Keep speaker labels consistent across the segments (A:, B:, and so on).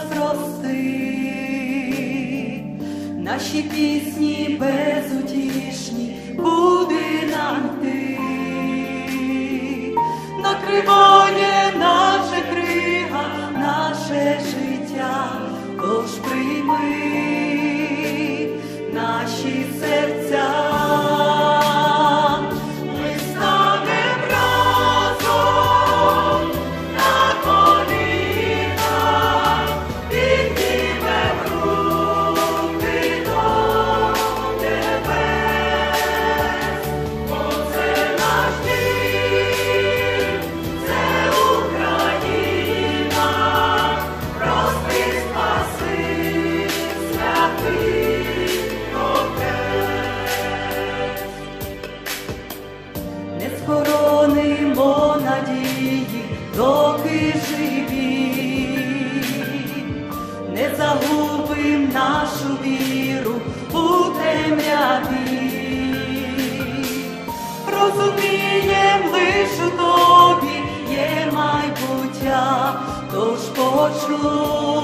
A: нас прости, наші пісні безутішні, буди нам ти, накриває доки живі, не загубим нашу віру у темряві, розумієм лиш тобі є майбуття, тож почуй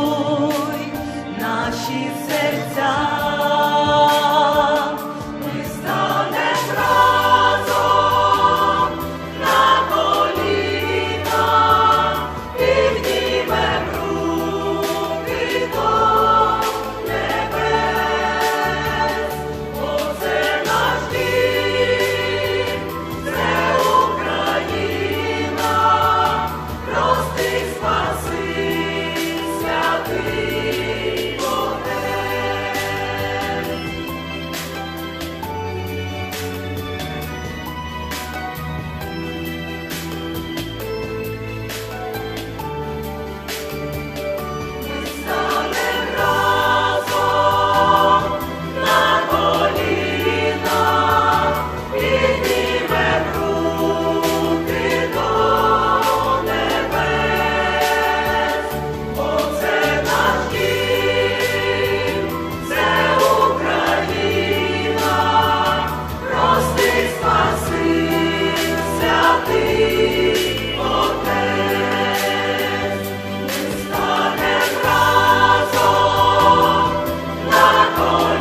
A: на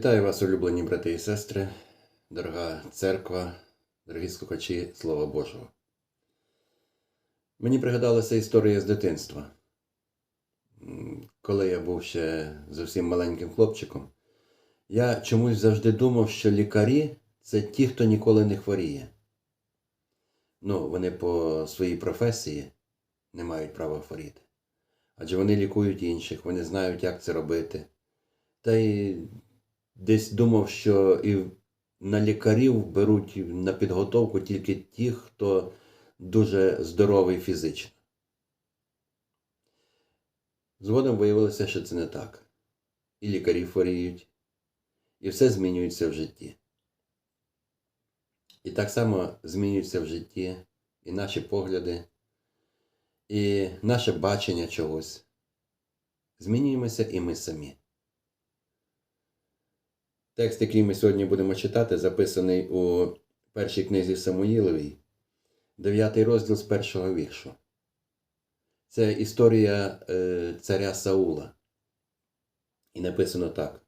B: Вітаю вас, улюблені брати і сестри, дорога церква, дорогі слухачі Слова Божого. Мені пригадалася історія з дитинства. Коли я був ще зовсім маленьким хлопчиком, я чомусь завжди думав, що лікарі це ті, хто ніколи не хворіє. Ну, вони по своїй професії не мають права хворіти. Адже вони лікують інших, вони знають, як це робити. Та й десь думав, що і на лікарів беруть на підготовку тільки ті, хто дуже здоровий фізично. Згодом виявилося, що це не так. І лікарі хворіють, і все змінюється в житті. І так само змінюються в житті і наші погляди, і наше бачення чогось. Змінюємося і ми самі. Текст, який ми сьогодні будемо читати, записаний у першій книзі Самуїловій, 9 розділ з першого віршу. Це історія е, царя Саула. І написано так: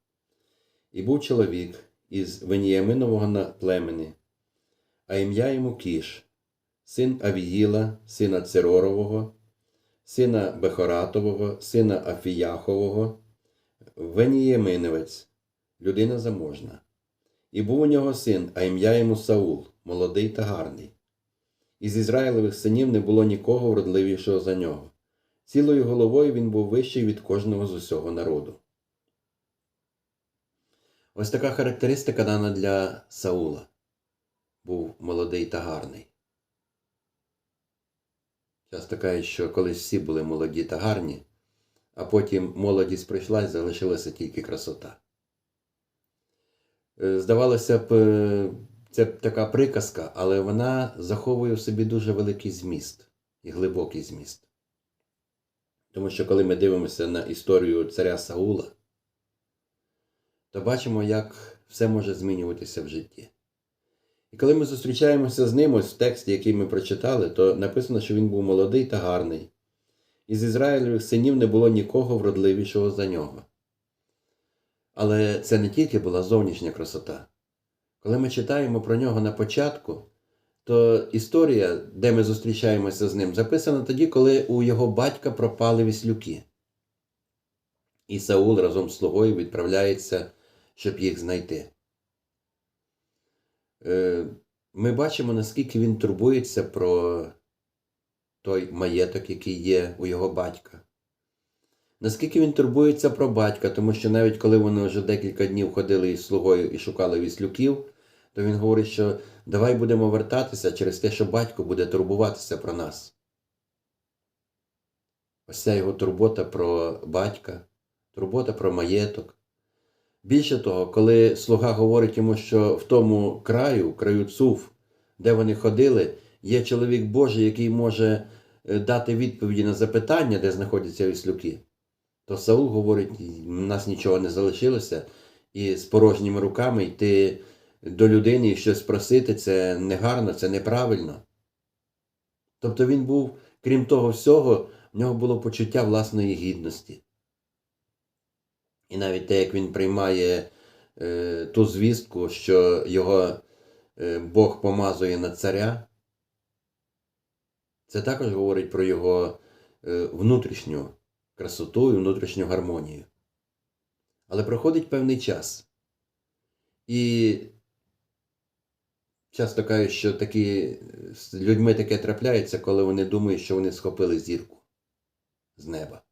B: І був чоловік із Веніяминового племені, а ім'я йому Кіш, син Авіїла, сина Церорового, сина Бехоратового, сина Афіяхового, Венієминевець, людина заможна. І був у нього син, а ім'я йому Саул, молодий та гарний. Із Ізраїлевих синів не було нікого вродливішого за нього. Цілою головою він був вищий від кожного з усього народу. Ось така характеристика дана для Саула. Був молодий та гарний. Часто кажуть, що колись всі були молоді та гарні, а потім молодість прийшла і залишилася тільки красота. Е, Здавалося б, е, це така приказка, але вона заховує в собі дуже великий зміст і глибокий зміст. Тому що коли ми дивимося на історію царя Саула, то бачимо, як все може змінюватися в житті. І коли ми зустрічаємося з ним, ось в тексті, який ми прочитали, то написано, що він був молодий та гарний. Із Ізраїльових синів не було нікого вродливішого за нього. Але це не тільки була зовнішня красота. Коли ми читаємо про нього на початку, то історія, де ми зустрічаємося з ним, записана тоді, коли у його батька пропали віслюки. І Саул разом з слугою відправляється, щоб їх знайти. Е, Ми бачимо, наскільки він турбується про той маєток, який є у його батька. Наскільки він турбується про батька, тому що навіть коли вони вже декілька днів ходили із слугою і шукали віслюків, то він говорить, що давай будемо вертатися через те, що батько буде турбуватися про нас. Ось ця його турбота про батька, турбота про маєток. Більше того, коли слуга говорить йому, що в тому краю, краю Цуф, де вони ходили, є чоловік Божий, який може е, дати відповіді на запитання, де знаходяться віслюки, то Саул говорить, у нас нічого не залишилося, і з порожніми руками йти до людини і щось просити, це негарно, це неправильно. Тобто він був, крім того всього, в нього було почуття власної гідності. І навіть те, як він приймає е, ту звістку, що його е, Бог помазує на царя, це також говорить про його е, внутрішню красоту і внутрішню гармонію. Але проходить певний час. І часто кажуть, що такі, з людьми таке трапляється, коли вони думають, що вони схопили зірку з неба.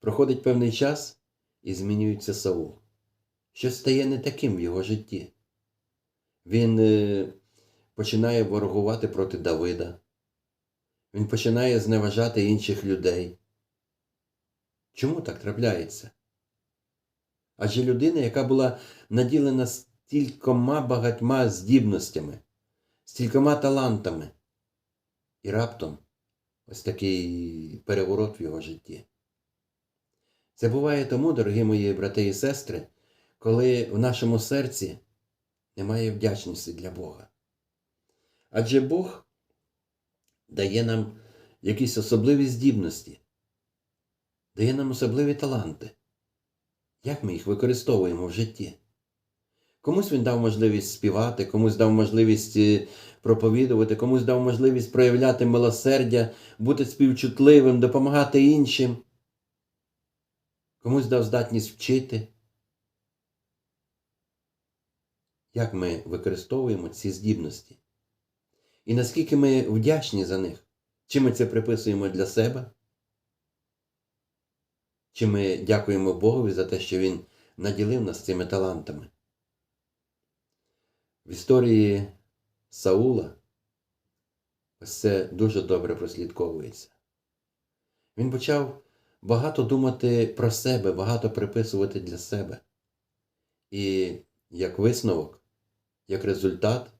B: Проходить певний час і змінюється Саул. Щось стає не таким в його житті. Він е, починає ворогувати проти Давида. Він починає зневажати інших людей. Чому так трапляється? Адже людина, яка була наділена стількома багатьма здібностями, стількома талантами, і раптом ось такий переворот в його житті. Це буває тому, дорогі мої брати і сестри, коли в нашому серці немає вдячності для Бога. Адже Бог дає нам якісь особливі здібності, дає нам особливі таланти. Як ми їх використовуємо в житті? Комусь він дав можливість співати, комусь дав можливість е, проповідувати, комусь дав можливість проявляти милосердя, бути співчутливим, допомагати іншим. Комусь дав здатність вчити. Як ми використовуємо ці здібності? І наскільки ми вдячні за них? Чи ми це приписуємо для себе? Чи ми дякуємо Богові за те, що Він наділив нас цими талантами? В історії Саула ось це дуже добре прослідковується. Він почав багато думати про себе, багато приписувати для себе. І як висновок, як результат,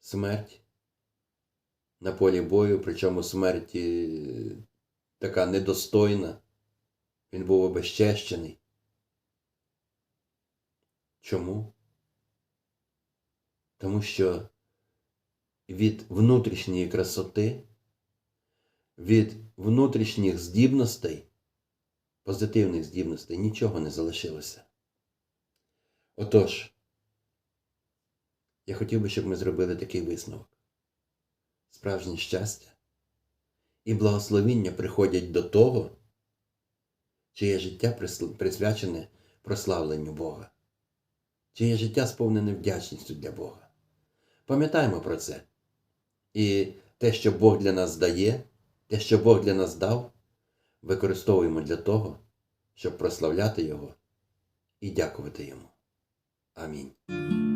B: смерть на полі бою, причому смерть така недостойна. Він був обезчещений. Чому? Тому що від внутрішньої красоти, від внутрішніх здібностей, позитивних здібностей нічого не залишилося. Отож, я хотів би, щоб ми зробили такий висновок. Справжнє щастя і благословіння приходять до того, чиє життя присвячене прославленню Бога, чиє життя сповнене вдячністю для Бога. Пам'ятаємо про це. І те, що Бог для нас дає, те, що Бог для нас дав, використовуємо для того, щоб прославляти Його і дякувати Йому. Амінь.